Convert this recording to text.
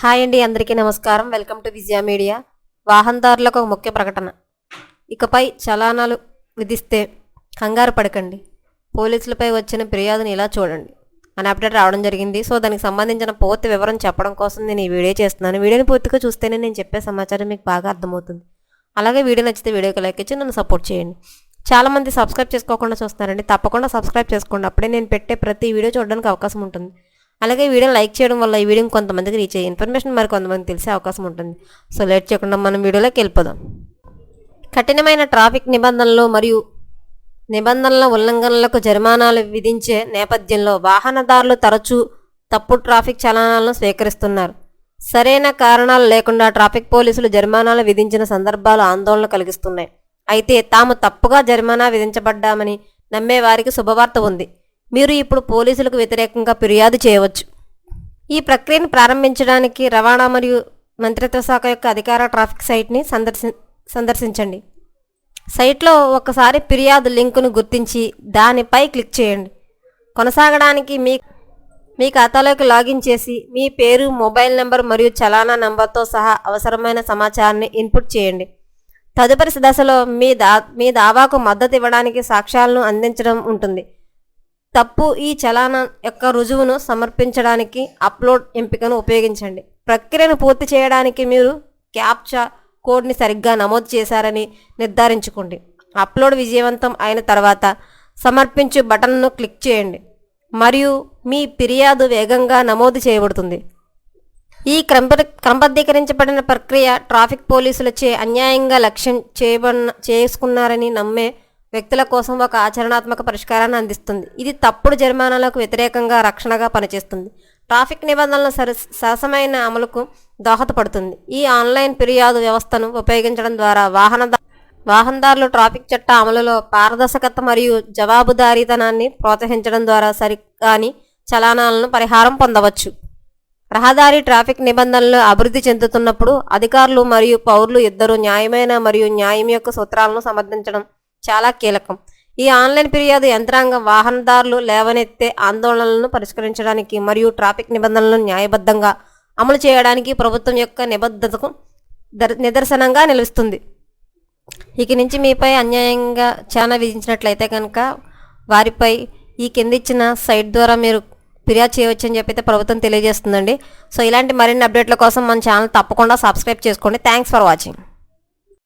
Hi అండి అందరికీ నమస్కారం. Welcome to Vijaya media. వాహనదారులకు ఒక ముఖ్య ప్రకటన. ఇకపై చలానాలు విధిస్తే కంగారు పడకండి. పోలీసులపై వచ్చిన ఫిర్యాదుని ఇలా చూడండి. అని అప్డేట్ రావడం జరిగింది. సో దానికి సంబంధించిన పూర్తి వివరం చెప్పడం కోసం నేను ఈ వీడియో చేస్తున్నాను. వీడియోని పూర్తిగా చూస్తేనే నేను చెప్పే సమాచారం మీకు బాగా అర్థమవుతుంది. అలాగే వీడియో నచ్చితే వీడియోకి లైక్ ఇచ్చి నన్ను సపోర్ట్ చేయండి. చాలామంది సబ్స్క్రైబ్ చేసుకోకుండా చూస్తున్నారండి. తప్పకుండా సబ్స్క్రైబ్ చేసుకోండి. అప్పుడే నేను పెట్టే ప్రతి వీడియో చూడడానికి అవకాశం ఉంటుంది. అలాగే ఈ వీడియోని లైక్ చేయడం వల్ల ఈ వీడియో కొంతమందికి రీచ్ అయ్యే ఇన్ఫర్మేషన్ మరి కొంతమందికి తెలిసే అవకాశం ఉంటుంది. సో లేట్ చేయకుండా మనం వీడియోలోకి వెళ్ళిపోదాం. కఠినమైన ట్రాఫిక్ నిబంధనలు మరియు నిబంధనల ఉల్లంఘనలకు జరిమానాలు విధించే నేపథ్యంలో వాహనదారులు తరచూ తప్పుడు ట్రాఫిక్ చలనాలను స్వీకరిస్తున్నారు. సరైన కారణాలు లేకుండా ట్రాఫిక్ పోలీసులు జరిమానాలు విధించిన సందర్భాలు ఆందోళన కలిగిస్తున్నాయి. అయితే తాము తప్పుగా జరిమానా విధించబడ్డామని నమ్మే వారికి శుభవార్త ఉంది. మీరు ఇప్పుడు పోలీసులకు వ్యతిరేకంగా ఫిర్యాదు చేయవచ్చు. ఈ ప్రక్రియను ప్రారంభించడానికి రవాణా మరియు మంత్రిత్వ శాఖ యొక్క అధికార ట్రాఫిక్ సైట్ని సందర్శి సందర్శించండి. సైట్లో ఒకసారి ఫిర్యాదు లింకును గుర్తించి దానిపై క్లిక్ చేయండి. కొనసాగడానికి మీ మీ ఖాతాలోకి లాగిన్ చేసి మీ పేరు మొబైల్ నెంబర్ మరియు చలానా నెంబర్తో సహా అవసరమైన సమాచారాన్ని ఇన్పుట్ చేయండి. తదుపరి దశలో మీ దా మీ దావాకు మద్దతు ఇవ్వడానికి సాక్ష్యాలను అందించడం ఉంటుంది. తప్పు ఈ చలానా యొక్క రుజువును సమర్పించడానికి అప్లోడ్ ఎంపికను ఉపయోగించండి. ప్రక్రియను పూర్తి చేయడానికి మీరు క్యాప్చా కోడ్ని సరిగ్గా నమోదు చేశారని నిర్ధారించుకోండి. అప్లోడ్ విజయవంతం అయిన తర్వాత సమర్పించు బటన్ను క్లిక్ చేయండి. మరియు మీ ఫిర్యాదు వేగంగా నమోదు చేయబడుతుంది. ఈ క్రమ క్రమబద్ధీకరించబడిన ప్రక్రియ ట్రాఫిక్ పోలీసులచే అన్యాయంగా లక్ష్యం చేయబడిన చేసుకున్నారని నమ్మే వ్యక్తుల కోసం ఒక ఆచరణాత్మక పరిష్కారాన్ని అందిస్తుంది. ఇది తప్పుడు జరిమానాలకు వ్యతిరేకంగా రక్షణగా పనిచేస్తుంది. ట్రాఫిక్ నిబంధనల సర సరసమైన అమలుకు దోహదపడుతుంది. ఈ ఆన్లైన్ ఫిర్యాదు వ్యవస్థను ఉపయోగించడం ద్వారా వాహన వాహనదారులు ట్రాఫిక్ చట్ట అమలులో పారదర్శకత మరియు జవాబుదారీతనాన్ని ప్రోత్సహించడం ద్వారా సరికాని చలానాలను పరిహారం పొందవచ్చు. రహదారి ట్రాఫిక్ నిబంధనలు అభివృద్ధి చెందుతున్నప్పుడు అధికారులు మరియు పౌరులు ఇద్దరు న్యాయమైన మరియు న్యాయం యొక్క సూత్రాలను సమర్థించడం చాలా కీలకం. ఈ ఆన్లైన్ ఫిర్యాదు యంత్రాంగం వాహనదారులు లేవనెత్తే ఆందోళనలను పరిష్కరించడానికి మరియు ట్రాఫిక్ నిబంధనలను న్యాయబద్ధంగా అమలు చేయడానికి ప్రభుత్వం యొక్క నిబద్ధతకు దర్- నిదర్శనంగా నిలుస్తుంది. ఇక నుంచి మీపై అన్యాయంగా చాలా విధించినట్లయితే కనుక వారిపై ఈ కింద ఇచ్చిన సైట్ ద్వారా మీరు ఫిర్యాదు చేయవచ్చని చెప్పి అయితే ప్రభుత్వం తెలియజేస్తుందండి. సో ఇలాంటి మరిన్ని అప్డేట్ల కోసం మన ఛానల్ తప్పకుండా సబ్స్క్రైబ్ చేసుకోండి. Thanks for watching.